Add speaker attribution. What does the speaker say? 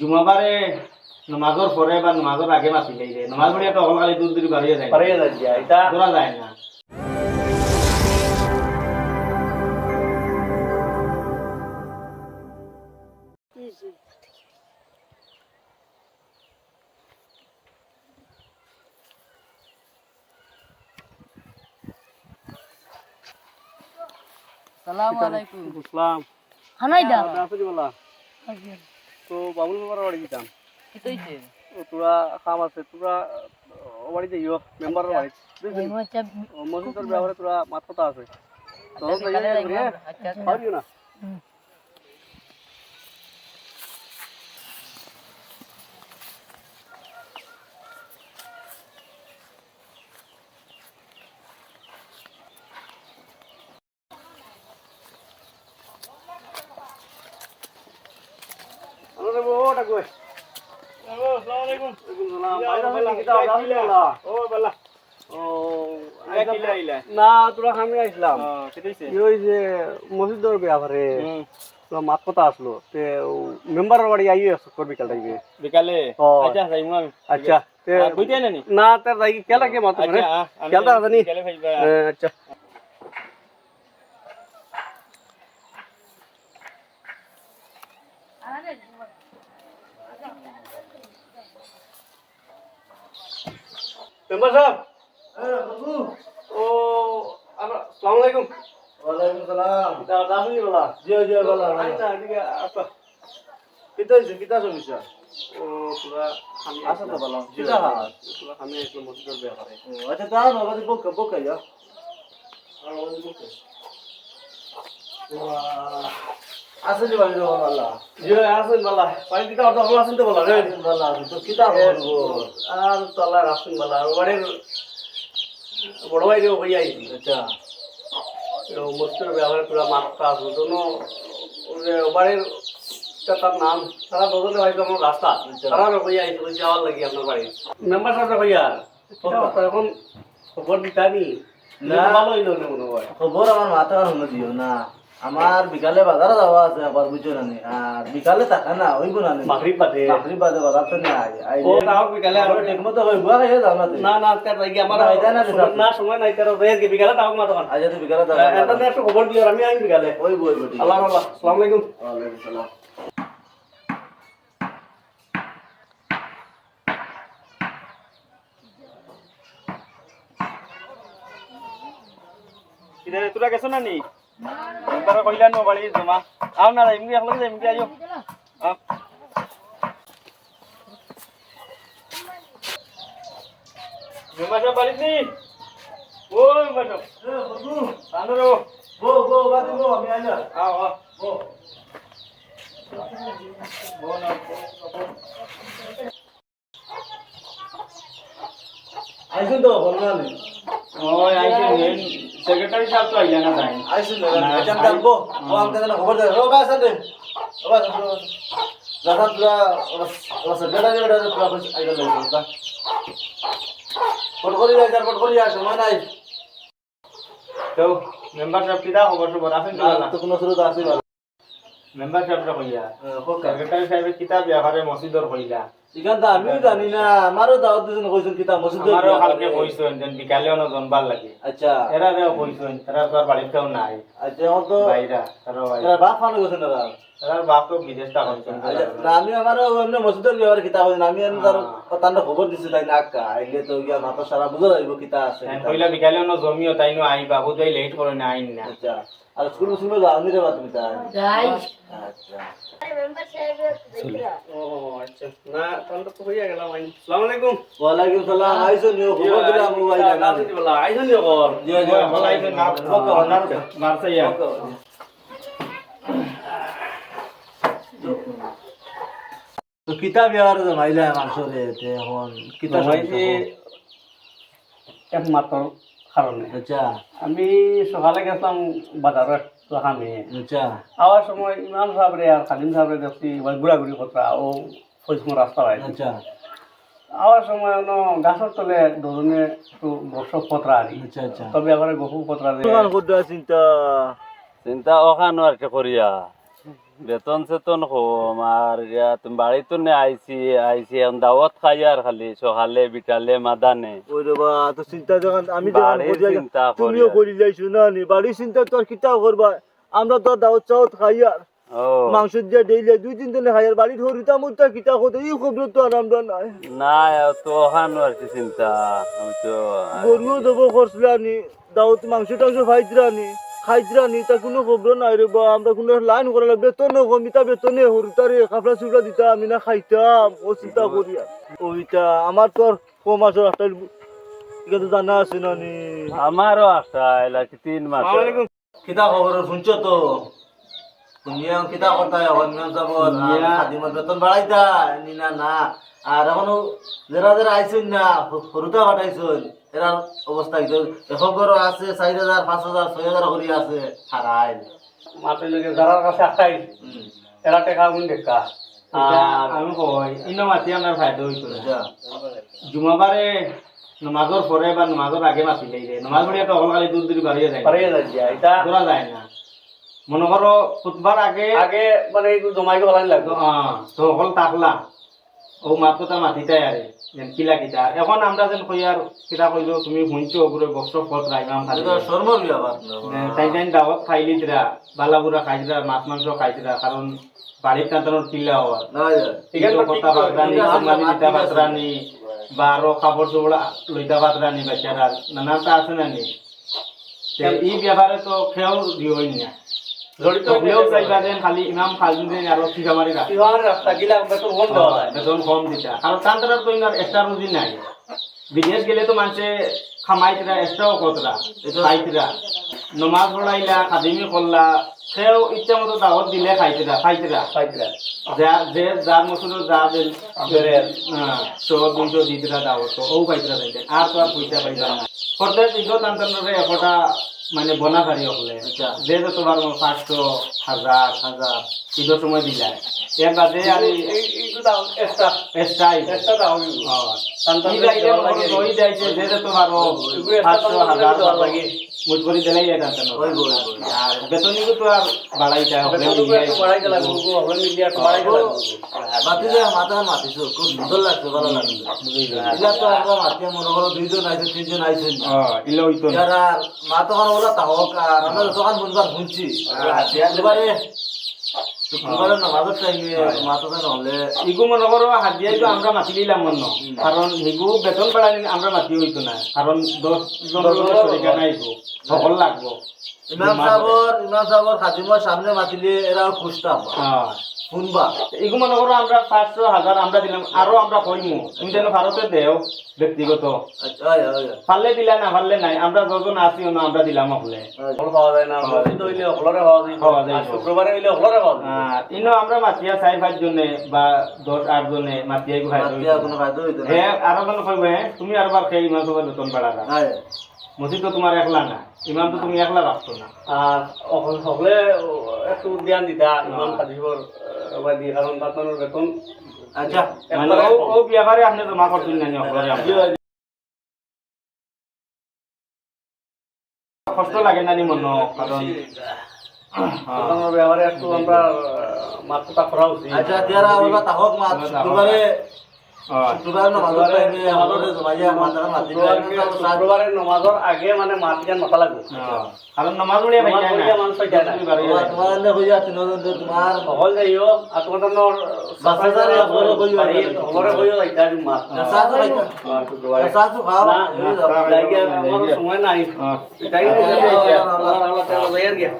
Speaker 1: জুমাবারে নমাজর পরে বা নমাজর আগে মাতি যাই যায়। নমাজ পড়ে তো অকলকালি দূর দূর বাড়িয়ে যায়।
Speaker 2: পারিয়ে যাচ্ছি এটা
Speaker 1: ধরা যায় না।
Speaker 3: সালামু আলাইকুম।
Speaker 2: বুঝলাম
Speaker 3: হানাই দা
Speaker 2: আপনি বলা। তো বাবুল বাবার বাড়ি দিতাম তোরা কাম আছে তোরা বাড়ি। যাইও মেম্বার বাড়ি মসজিদের ব্যবহারে তোরা মাত কথা আছে তো
Speaker 3: বিকালে লাগবে আচ্ছা
Speaker 2: না ওটা কই আসসালামু আলাইকুম
Speaker 1: ও বালা
Speaker 2: ও
Speaker 1: আইলা কিলা আইলা
Speaker 2: না তোরা আমি আইছিলাম। কি ওই যে মসজিদের ব্যাপারে তোরা মাত কথা আসলো। তে মেম্বারের বাড়ি কাল টাইমে
Speaker 1: বিকালে। আচ্ছা যাইমু আমি
Speaker 2: আচ্ছা তে
Speaker 1: বুঝতে না? নি
Speaker 2: না তার যাই কেলা কে মাত করে?
Speaker 1: আচ্ছা
Speaker 2: নি
Speaker 1: বিকালে ভাইবা
Speaker 2: আচ্ছা মেম্বার সাহেব ও আমরা আসসালামু আলাইকুম
Speaker 4: ওয়ালাইকুম সালাম।
Speaker 2: রাহুল বলা?
Speaker 4: জি জি বলা
Speaker 2: আচ্ছা এদিকে আসো।
Speaker 4: কিতা হইছে কিতা সমস্যা
Speaker 2: ও পুরা আমি
Speaker 4: আসো তো বলো।
Speaker 2: জি
Speaker 4: হাল
Speaker 2: পুরা আমি একটু মসজিদের ব্যাপারে।
Speaker 4: আচ্ছা বুক বুক আসলে বাড়ি রে বালা
Speaker 2: জি আসেন বলা। পানি দিতে অর্ধ ভালো আছেন তো বলা রে।
Speaker 4: বালা তো কিতা করব
Speaker 2: আর বলা। বাড়ির বড় ভাই রে ভাই আইছি।
Speaker 4: আচ্ছা।
Speaker 2: তো মসজিদের ব্যাপারে পুরা মাত্রা আছে দোনো ওরে বাড়ির তার নাম তারা বদলে হয়তো আমার রাস্তা। তারা ভাই আইছে বলছি যাওয়ার লাগি আপনার বাড়ি। মেম্বার সাহেব ভাইয়া এখন খবর দিতানি?
Speaker 4: না।
Speaker 2: ভালো হইল না মনে হয়
Speaker 4: খবর আমার মাথা দিও না। আমার বিকালে বাজারে যাওয়া আছে আবার বুঝছ না আর বিকালে থাকা না হইব না নি।
Speaker 2: মাগরিব বাদে
Speaker 4: চাকরি বাদে বাজার তো নাই।
Speaker 2: ও তাও বিকালে আর
Speaker 4: ঠিক মতো হইব খাইয়ে যাও না
Speaker 2: না না তার লাগি আমার
Speaker 4: না, না,
Speaker 2: না সময় নাই তার রেগে বিকালে তাও মা তখন
Speaker 4: আজ তো বিকালে
Speaker 2: এটা
Speaker 4: যাওয়া
Speaker 2: একটু খবর দিও আমি আইন বিকালে।
Speaker 4: হইব হইব ঠিক
Speaker 2: আল্লাহ আল্লাহ আসসালামু আলাইকুম।
Speaker 4: ওয়ালাইকুম সালাম
Speaker 1: কিরে তোরা গেছ না নি? মেম্বারে কইলা নো বাড়ি জমা আও না এমনি একলগে এমনি আইও আও মেম্বার সাহেব বাড়িতে নি ও মেম্বার সাহেব আন্দরো
Speaker 4: গো গো বাদি গো আমি আইলা
Speaker 1: আও আও
Speaker 4: গো আইসুন তো বলনা নি
Speaker 1: ওই আইছে মেন সেক্রেটারি সাহেব তো আইলা না তাই
Speaker 4: আইসুন না আইসাম কালবো ও আমাকে না খবর দে ও বাস দে। ও বাস দাদা পুরা ও সেক্রেটারি বেটা পুরা কুছ আইলা লাগে দা ফট করি যাই ফট করি সময় নাই।
Speaker 1: তো মেম্বার সাহেব কিটা খবর খবর আছেন তো
Speaker 4: কোনো সুরত ভালো
Speaker 1: মেম্বার সাহেবরা কইয়া সেক্রেটারি সাহেবের কিতাব ব্যাপারে মসজিদর কইলা।
Speaker 4: ইখান তো আমিও জানি না আমারও দাওয়াত দুজন কইছেন কিতা মসজিদ
Speaker 1: আমারও কালকে কইছেন যেন বিকালে অন জনবার লাগে।
Speaker 4: আচ্ছা।
Speaker 1: এরারেও কইছেন এরা তো আর বাড়িতেও নাই।
Speaker 4: আচ্ছা আমার তো
Speaker 1: বাইরা তারা
Speaker 4: এরা বাপ ফানো কইছেন না
Speaker 1: তার
Speaker 4: না আমি আমারও অন্য মসজিদের ব্যাপারে কিতা কইছেন আমি এমনি তার তান্ডা খবর দিছিল না আক্কা আইলে তো গিয়া মাথা সারা বুঝা যাইব কিতা আছে
Speaker 1: কইলা বিকালে অন জমিও তাই নো আইবা বুঝাই লেট করে না আইন না
Speaker 4: আচ্ছা আর স্কুল স্কুল যাওনি রে বাত কিতা
Speaker 3: যাই
Speaker 4: আচ্ছা
Speaker 2: ও আচ্ছা না তাহলে তো হইয়া গেলাম আইন আসসালামু আলাইকুম
Speaker 4: ওয়ালাইকুম সালাম আইছো নিও খবর দিলাম মোবাইল না
Speaker 2: রাজনীতি বলা খবর
Speaker 4: জি জি
Speaker 1: ভালো আইছেন না
Speaker 4: ওকে ওকে
Speaker 1: মারসাইয়া
Speaker 4: তো কিতা ব্যবহার জমাইলে মানুষরে তে এখন কিতা
Speaker 2: জমাইছে একমাত্র কারণে
Speaker 4: আচ্ছা।
Speaker 2: আমি সকালে গেছিলাম বাজারে লাখামে
Speaker 4: আচ্ছা।
Speaker 2: আওয়ার সময় ইমাম সাহেবরে আর খালিম সাহেবরে দেখছি ঘুরাঘুরি কথা ও ফৈসমো রাস্তা রায়
Speaker 4: আচ্ছা।
Speaker 2: আওয়ার সময় অন্য গাছের তলে দুজনে একটু বর্ষক পত্রা আনি।
Speaker 4: আচ্ছা আচ্ছা।
Speaker 2: তবে আবার গহু পত্রা দিয়ে
Speaker 4: চিন্তা।
Speaker 5: চিন্তা ওখানো আর কে করিয়া বেতন চেতন কম আর তুমি বাড়িতে নে আইছি আইছি এখন দাওয়াত খাই আর খালি সকালে বিকালে মাদানে
Speaker 4: ওই তো চিন্তা যখন আমি
Speaker 5: চিন্তা
Speaker 4: তুমিও করি যাইছো না নি বাড়ির চিন্তা তো আর কিতাও করবা আমরা তো দাওয়াত চাওয়াত খাই আর মাংস দিয়ে ডেইলি দুই তিন দিনে খাই আর বাড়ির হরিতা মুরতা কিতা হতো এই খবর তো আর আমরা নাই
Speaker 5: না তো ওখানো আর কি চিন্তা আমি তো
Speaker 4: গরুও দেবো খরচলানি দাওয়াত মাংস টাংস খাইতরানি খাইতরানি তা কোনো খবর নাই রে বা আমরা কোনো লাইন করালে বেতন কমিতা বেতনে হরিতারে কাপড়া চুপড়া দিতা আমি না খাইতাম ও চিন্তা করি আর। ওইটা আমার তো আর কম আছে একটা এটা তো জানা আছে না নি?
Speaker 5: আমারও আশা এলা কি তিন মাস।
Speaker 4: কিতা খবর শুনছো তো? শুনিয়া কিতা কথা এখন যাব বেতন বাড়াইতা নি না না। আর এখনও যারা যারা আইসুন না সরুতা কাটাইছুন এরা অবস্থা কি? ঘর আছে চার হাজার পাঁচ হাজার ছয় হাজার করে আছে হারাই
Speaker 2: মাত্র লোকে যারার কাছে আটটাই এরা টেকা গুণ দেখা
Speaker 1: আমি কই ইনো মাতি আমার ফায়দা হইতো
Speaker 4: আচ্ছা।
Speaker 1: জুমাবারে নমাজর পরে বা নমাজর আগে মাতি লাইলে নমাজ পড়িয়া তো অকল খালি দূর দূর বাড়িয়ে যায়
Speaker 2: পারিয়ে যাই এটা
Speaker 1: ধরা যায় না। মনে করো খুতবার আগে
Speaker 2: আগে মানে জমাই গলানি লাগতো
Speaker 1: তো অকল তাকলা। ও মাত্র তা মাতিটাই আরে যেন কিলা কিতা এখন আমরা যেন কই আর কিতা কইলো তুমি শুনছো ওপরে বস্ত্র পথ রাইমাম
Speaker 4: শর্মর বিয়া বাদ
Speaker 1: তাই তাই দাওয়াত খাইলি দিরা বালাবুরা খাইছিরা মাছ মাংস খাইছিরা কারণ বাড়ির কান্তানোর কিল্লা হওয়ার
Speaker 2: ঠিক আছে,
Speaker 1: কথা
Speaker 2: আছে,
Speaker 1: সাংবাদিক
Speaker 4: ঠিক
Speaker 1: দিতা
Speaker 4: আছে।
Speaker 1: বাতরানি বা আরও কাপড় চোপড় লইতা বাতরানি বেচারা নানানটা আছে না নি তে এই ব্যাপারে তো খেয়াল দিওই না
Speaker 2: জড়িত
Speaker 1: হলেও চাইবা খালি ইমাম খালুন
Speaker 2: গিলা বেতন
Speaker 1: বেতন কম দিতা তো রুজি নাই। বিদেশ গেলে তো মানুষে খামাইতরা এক্সট্রাও কতরা খাইতরা নমাজ পড়াইলা খাদিমি করলা সেও ইচ্ছা মতো দাওয়াত দিলে খাইতরা খাইতরা
Speaker 2: পাইতরা
Speaker 1: যা যে যার মতো যা দেন সো দুইশো দিতরা দাওয়াত তো ও পাইতরা যাইতে আর তো আর পয়সা পাইতা না প্রত্যেক ঈদ তান্তারে একটা মানে বনা পারি হলে
Speaker 4: আচ্ছা।
Speaker 1: যে যত বার পাঁচশো হাজার হাজার ঈদের সময় দিলাই এর বাদে আর এই-
Speaker 2: এইটো দাও এক্সট্রা
Speaker 1: এক্সট্রাই
Speaker 2: এক্সট্রা দাও তান্তার
Speaker 1: ঈদ আইলে করো দই যাইছে যে যত বারো
Speaker 2: এগুলো একটা
Speaker 1: পাঁচশো
Speaker 2: তান্তার
Speaker 1: হাজার
Speaker 2: দেওয়ার লাগে।
Speaker 1: মুঠ করে দিলাই যায় টানটানো
Speaker 4: ওই বই বই।
Speaker 1: আর বেতনিও তো আর বাড়াইতে হবে
Speaker 2: বেতনটুকু একটু বাড়াই গেলা গুরু হবে মিলিয়ে একটু বাড়াই গেলা
Speaker 4: মাতি যে মাথা মাতিছো খুব সুন্দর লাগছে ভালো লাগছে এগুলা তো আমরা মাতি করো দুইজন আইছে তিনজন আইছেন
Speaker 1: ইলো হইতো না
Speaker 4: যারা মা তখন ওরা তাহক আর আমরা যতক্ষণ বুঝবার শুনছি এবারে শুক্রবারে নামাজের টাইমে মা তখন
Speaker 1: ইগু মনে করো হাজিয়াই আমরা মাতি দিলাম মনে কারণ হিগু বেতন বাড়ানি আমরা মাতি হইতো না। কারণ দশ জন শরিকা নাই ইগু? সকল লাগবো।
Speaker 4: ইমাম সাহর ইমাম সাহর খাদিমার সামনে মাতিলে এরা খুঁজতাম
Speaker 1: হ্যাঁ।
Speaker 4: শুনবা।
Speaker 1: এগু মনে করো আমরা পাঁচশো হাজার আমরা দিলাম আরও আমরা কইমু। তুমি যেন ভারতে দেও ব্যক্তিগত।
Speaker 4: আচ্ছা।
Speaker 1: পারলে দিলা না পারলে নাই আমরা যখন আসি না আমরা দিলাম হলে ইনো আমরা মাতিয়া চাই পাঁচ জনে বা দশ আট জনে
Speaker 4: মাতিয়া কোনো ফায়দা হইতো না।
Speaker 1: হে আরও জন কইবে তুমি আর বার খেয়ে ইমাম সবার বেতন বাড়ালা
Speaker 4: হ্যাঁ
Speaker 1: মসজিদ তো তোমার একলা না ইমাম তো তুমি একলা রাখতো না।
Speaker 2: আর অকল- সকলে একটু ধ্যান দিতা ইমাম দিয়ে কারণ বেতন
Speaker 4: আচ্ছা
Speaker 1: মানে ও ও ব্যাপারে আপনি জমা করছেন না আপনারা কষ্ট লাগে না নি মন কারণ
Speaker 2: বেতনের ব্যাপারে একটু আমরা মাত্রটা করা উচিত।
Speaker 4: তাহক মা শুক্রবারে
Speaker 1: হ্যাঁ।
Speaker 4: শুক্রবারে নামাজের টাইমে আমাদের জমাইয়া মাথা মাতিলে
Speaker 2: শুক্রবারে নমাজর আগে মানে মাত জ্ঞান মাথা লাগবে।
Speaker 1: হ্যাঁ। কারণ নমাজ পড়িয়া ভাই
Speaker 2: নমাজ পড়িয়া মানুষ পাই যায় না।
Speaker 4: তোমার এনে হইয়া তিনজন যে তোমার
Speaker 2: সকল যাইও আর তোমার
Speaker 4: বাচ্চাদারে হলরে কইও।
Speaker 2: হলরে কইও যাইতা মাত
Speaker 4: সাথে খাইতা
Speaker 2: শুক্রবারে
Speaker 4: সাথে খাও।
Speaker 2: গিয়া আমার সময় নাই।
Speaker 1: হ্যাঁ।
Speaker 2: এটাই আল্লাহ তাআলা যাইয়ার গিয়া